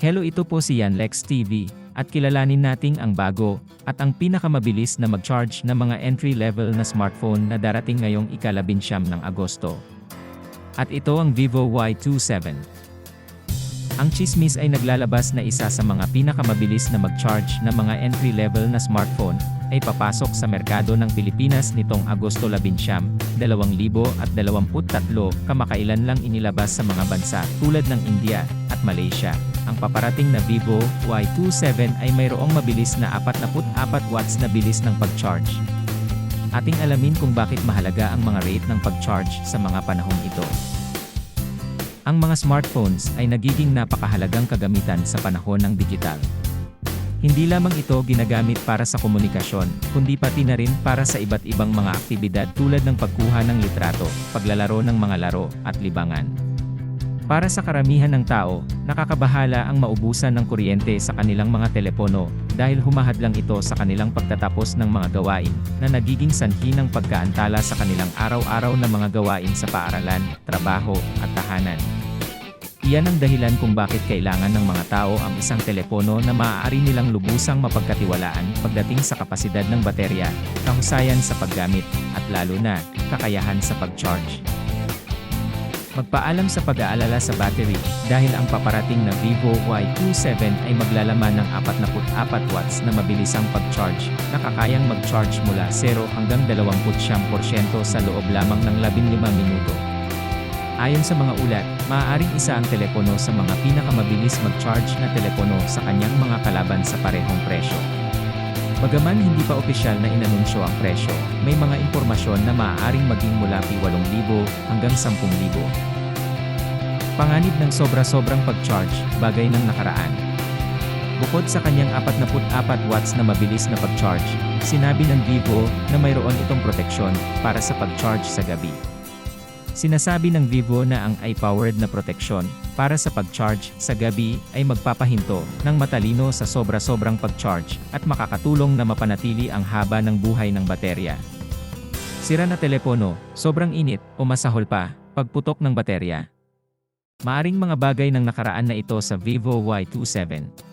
Hello ito po si Yanlex TV, at kilalanin nating ang bago, at ang pinakamabilis na mag-charge na mga entry-level na smartphone na darating ngayong ikalabinsyam ng Agosto. At ito ang Vivo Y27. Ang chismis ay naglalabas na isa sa mga pinakamabilis na mag-charge na mga entry-level na smartphone ay papasok sa merkado ng Pilipinas nitong Agosto 11, 2023 kamakailan lang inilabas sa mga bansa tulad ng India at Malaysia. Ang paparating na Vivo Y27 ay mayroong mabilis na 44 watts na bilis ng pag-charge. Ating alamin kung bakit mahalaga ang mga rate ng pag-charge sa mga panahong ito. Ang mga smartphones ay nagiging napakahalagang kagamitan sa panahon ng digital. Hindi lamang ito ginagamit para sa komunikasyon, kundi pati na rin para sa iba't ibang mga aktibidad tulad ng pagkuha ng litrato, paglalaro ng mga laro, at libangan. Para sa karamihan ng tao, nakakabahala ang maubusan ng kuryente sa kanilang mga telepono dahil humahad lang ito sa kanilang pagtatapos ng mga gawain na nagiging sanhi ng pagkaantala sa kanilang araw-araw na mga gawain sa paaralan, trabaho, at tahanan. Iyan ang dahilan kung bakit kailangan ng mga tao ang isang telepono na maaari nilang lubusang mapagkatiwalaan pagdating sa kapasidad ng baterya, kahusayan sa paggamit, at lalo na, kakayahan sa pag-charge. Magpaalam sa pag-aalala sa battery, dahil ang paparating na Vivo Y27 ay maglalaman ng 44 watts na mabilisang pag-charge, na kakayang mag-charge mula 0 hanggang 20% sa loob lamang ng 15 minuto. Ayon sa mga ulat, maaaring isa ang telepono sa mga pinakamabilis mag-charge na telepono sa kanyang mga kalaban sa parehong presyo. Bagaman hindi pa opisyal na inanunsyo ang presyo, may mga impormasyon na maaaring maging mula pi 8,000 hanggang 10,000. Panganib ng sobra-sobrang pag-charge, bagay ng nakaraan. Bukod sa kanyang 44 watts na mabilis na pag-charge, sinabi ng Vivo na mayroon itong proteksyon para sa pag-charge sa gabi. Sinasabi ng Vivo na ang i-powered na proteksyon para sa pag-charge sa gabi ay magpapahinto ng matalino sa sobra-sobrang pag-charge at makakatulong na mapanatili ang haba ng buhay ng baterya. Sira na telepono, sobrang init, o masahol pa, pagputok ng baterya. Maaring mga bagay ng nakaraan na ito sa Vivo Y27.